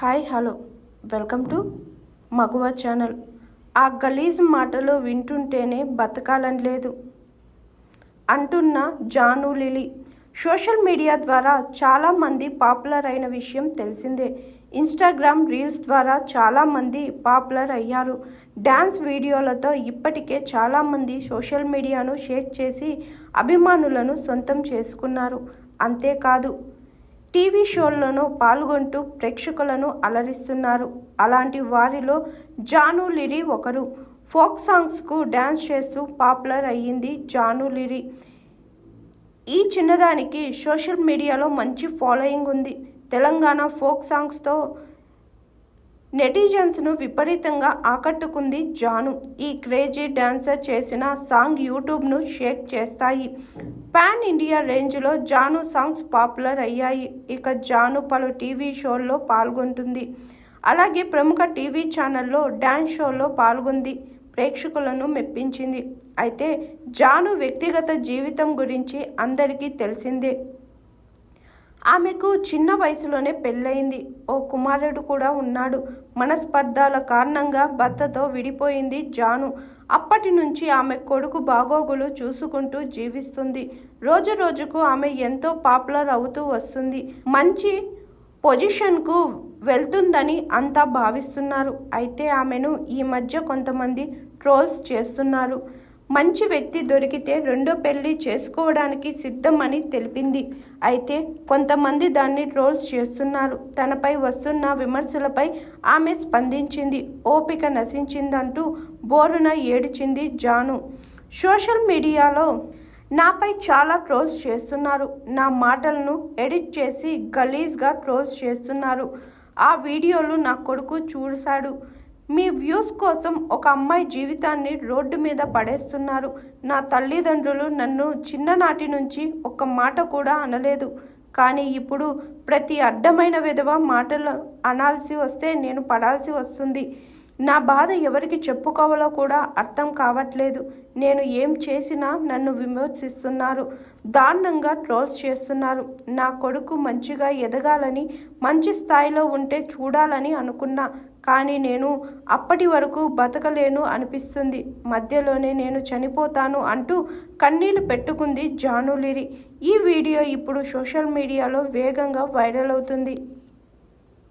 Hi hello. Welcome to Maguva channel. ఆ గలీజ్ మాటలు వింటుంటేనే బతకాలని లేదు అంటున్న జాను లిలీ. సోషల్ మీడియా ద్వారా చాలామంది పాపులర్ అయిన విషయం తెలిసిందే. ఇన్స్టాగ్రామ్ రీల్స్ ద్వారా చాలామంది పాపులర్ అయ్యారు. డ్యాన్స్ వీడియోలతో ఇప్పటికే చాలామంది సోషల్ మీడియాను షేక్ చేసి అభిమానులను సొంతం చేసుకున్నారు. అంతేకాదు టీవీ షోల్లోనూ పాల్గొంటూ ప్రేక్షకులను అలరిస్తున్నారు. అలాంటి వారిలో జాను లిరి ఒకరు. ఫోక్ సాంగ్స్కు డ్యాన్స్ చేస్తూ పాపులర్ అయ్యింది జాను లిరి. ఈ చిన్నదానికి సోషల్ మీడియాలో మంచి ఫాలోయింగ్ ఉంది. తెలంగాణ ఫోక్ సాంగ్స్తో నెటిజన్స్ను విపరీతంగా ఆకట్టుకుంది జాను. ఈ క్రేజీ డాన్సర్ చేసిన సాంగ్ యూట్యూబ్ను షేక్ చేస్తాయి. పాన్ ఇండియా రేంజ్లో జాను సాంగ్స్ పాపులర్ అయ్యాయి. ఇక జాను పలు టీవీ షోల్లో పాల్గొంటుంది. అలాగే ప్రముఖ టీవీ ఛానల్లో డ్యాన్స్ షోలో పాల్గొంది ప్రేక్షకులను మెప్పించింది. అయితే జాను వ్యక్తిగత జీవితం గురించి అందరికీ తెలిసిందే. ఆమెకు చిన్న వయసులోనే పెళ్ళయింది. ఓ కుమారుడు కూడా ఉన్నాడు. మనస్పర్ధాల కారణంగా భర్తతో విడిపోయింది జాను. అప్పటి నుంచి ఆమె కొడుకు బాగోగులు చూసుకుంటూ జీవిస్తుంది. రోజు రోజుకు ఆమె ఎంతో పాపులర్ అవుతూ వస్తుంది. మంచి పొజిషన్కు వెళ్తుందని అంతా భావిస్తున్నారు. అయితే ఆమెను ఈ మధ్య కొంతమంది ట్రోల్స్ చేస్తున్నారు. మంచి వ్యక్తి దొరికితే రెండో పెళ్ళి చేసుకోవడానికి సిద్ధమని తెలిపింది. అయితే కొంతమంది దాన్ని ట్రోల్స్ చేస్తున్నారు. తనపై వస్తున్న విమర్శలపై ఆమె స్పందించింది. ఓపిక నశించిందంటూ బోరున ఏడిచింది జాను. సోషల్ మీడియాలో నాపై చాలా ట్రోల్స్ చేస్తున్నారు. నా మాటలను ఎడిట్ చేసి గలీజ్గా ట్రోల్స్ చేస్తున్నారు. ఆ వీడియోలు నా కొడుకు చూశాడు. మీ వ్యూస్ కోసం ఒక అమ్మాయి జీవితాన్ని రోడ్డు మీద పడేస్తున్నారు. నా తల్లిదండ్రులు నన్ను చిన్ననాటి నుంచి ఒక్క మాట కూడా అనలేదు. కానీ ఇప్పుడు ప్రతి అడ్డమైన విధవ మాటలు అనాల్సి వస్తే నేను పడాల్సి వస్తుంది. నా బాధ ఎవరికి చెప్పుకోవాలో కూడా అర్థం కావట్లేదు. నేను ఏం చేసినా నన్ను విమర్శిస్తున్నారు. దారుణంగా ట్రోల్స్ చేస్తున్నారు. నా కొడుకు మంచిగా ఎదగాలని మంచి స్థాయిలో ఉంటే చూడాలని అనుకున్నా. కానీ నేను అప్పటి వరకు బతకలేను అనిపిస్తుంది. మధ్యలోనే నేను చనిపోతాను అంటూ కన్నీళ్ళు పెట్టుకుంది జానులిరి. ఈ వీడియో ఇప్పుడు సోషల్ మీడియాలో వేగంగా వైరల్ అవుతుంది.